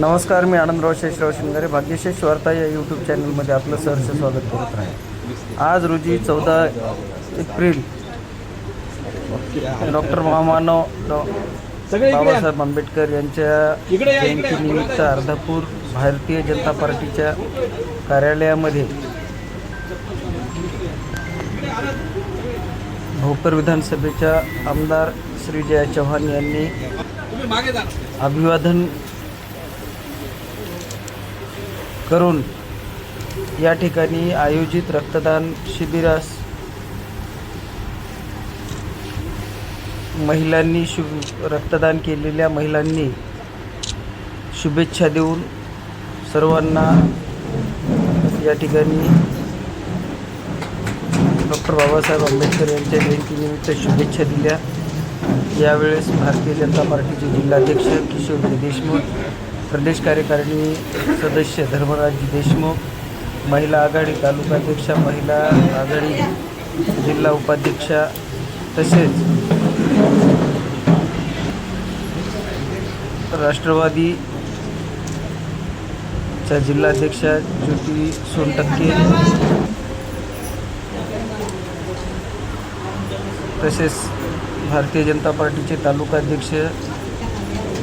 नमस्कार मी आनंदराव शेषराव शिंगारे भाग्यशेष वार्ता या यूट्यूब चॅनलमध्ये आपलं सहर्ष स्वागत करत आहे आज रोजी चौदा एप्रिल डॉक्टर महामानव डॉ. बाबासाहेब आंबेडकर यांच्या जयंतीनिमित्त अर्धापूर भारतीय जनता पार्टीच्या कार्यालयामध्ये भोकर विधानसभेच्या आमदार श्री जया चव्हाण यांनी अभिवादन करून या ठिकाणी आयोजित रक्तदान शिबिरास महिलांनी शु रक्तदान केलेल्या महिलांनी शुभेच्छा देऊन सर्वांना या ठिकाणी डॉक्टर बाबासाहेब आंबेडकर यांच्या जयंतीनिमित्त शुभेच्छा दिल्या. यावेळेस भारतीय जनता पार्टीचे जिल्हाध्यक्ष किशोरजी देशमुख प्रदेश कार्यकारिणी सदस्य धर्मराजजी देशमुख महिला आघाडी तालुकाध्यक्षा महिला आघाडी जिल्हा उपाध्यक्षा तसेच राष्ट्रवादीच्या जिल्हाध्यक्षा ज्योती सोनटक्के तसेच भारतीय जनता पार्टीचे तालुकाध्यक्ष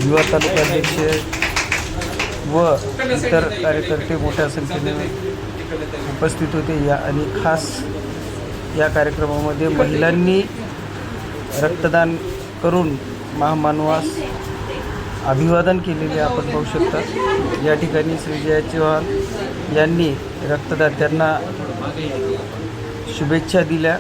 युवा तालुकाध्यक्ष व इतर कार्यकर्ते मोठ्या संख्येने उपस्थित होते. या आणि खास या कार्यक्रमामध्ये महिलांनी रक्तदान करून महामानवास अभिवादन केलेले आपण पाहू शकता. या ठिकाणी श्री जया चव्हाण यांनी रक्तदात्यांना शुभेच्छा दिल्या.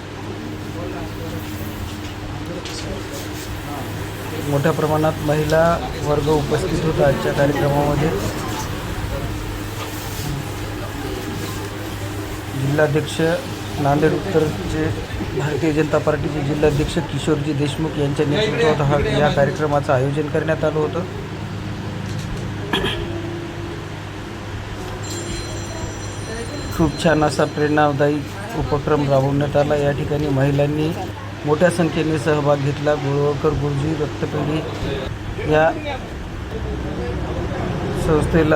मोठ्या प्रमाणात महिला वर्ग उपस्थित होता आजच्या कार्यक्रमामध्ये. जिल्हाध्यक्ष नांदेड उत्तरचे भारतीय जनता पार्टीचे जिल्हाध्यक्ष किशोरजी देशमुख यांच्या नेतृत्वात हा या कार्यक्रमाचं आयोजन करण्यात आलं होतं. खूप छान असा प्रेरणादायी उपक्रम राबवण्यात आला. या ठिकाणी महिलांनी मोठ्या संख्येने सहभाग घेतला. गोळवळकर गुरुजी रक्तपेढी या संस्थेला